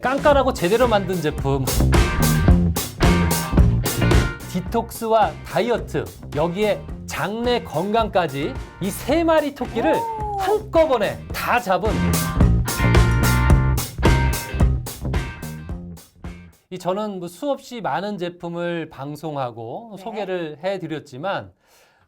깐깐하고 제대로 만든 제품 디톡스와 다이어트 여기에 장내 건강까지 이 세 마리 토끼를 한꺼번에 다 잡은 이 저는 뭐 수없이 많은 제품을 방송하고 네. 소개를 해드렸지만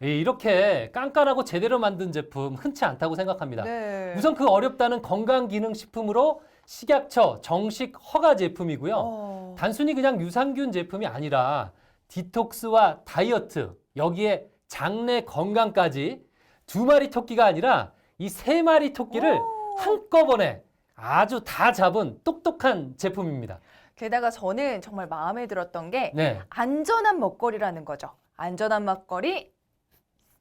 이 이렇게 깐깐하고 제대로 만든 제품 흔치 않다고 생각합니다. 네. 우선 그 어렵다는 건강기능식품으로 식약처 정식 허가 제품이고요. 어. 단순히 그냥 유산균 제품이 아니라 디톡스와 다이어트 여기에 장내 건강까지 두 마리 토끼가 아니라 이 세 마리 토끼를 오. 한꺼번에 아주 다 잡은 똑똑한 제품입니다. 게다가 저는 정말 마음에 들었던 게 네. 안전한 먹거리라는 거죠. 안전한 먹거리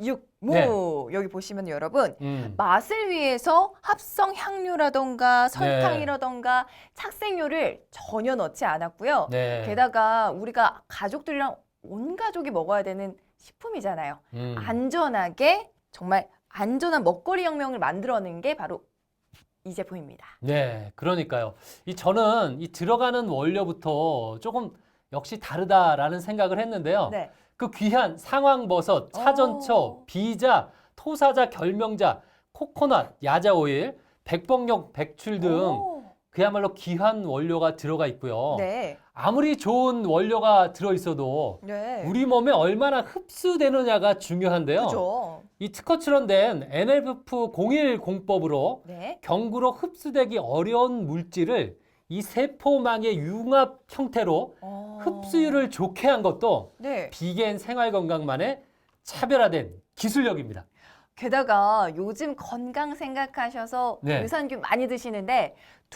육무 네. 여기 보시면 여러분 음. 맛을 위해서 합성 향료라던가 네. 설탕이라던가 착색료를 전혀 넣지 않았고요. 네. 게다가 우리가 가족들이랑 온 가족이 먹어야 되는 식품이잖아요. 음. 안전하게 정말 안전한 먹거리 혁명을 만들어낸 게 바로 이 제품입니다. 네, 그러니까요. 이 저는 이 들어가는 원료부터 조금 역시 다르다라는 생각을 했는데요. 네. 그 귀한 상황버섯, 차전초, 오. 비자, 토사자, 결명자, 코코넛, 야자 오일, 백봉용, 백출 등 오. 그야말로 귀한 원료가 들어가 있고요. 네. 아무리 좋은 원료가 들어 있어도 네. 우리 몸에 얼마나 흡수되느냐가 중요한데요. 그죠. 이 특허 출원된 NLF 01 공법으로 네. 경구로 흡수되기 어려운 물질을 이 세포망의 융합 형태로 어. 흡수율을 좋게 한 것도 네. 비겐 생활 건강만의 차별화된 기술력입니다. 게다가 요즘 건강 생각하셔서 네. 유산균 많이 드시는데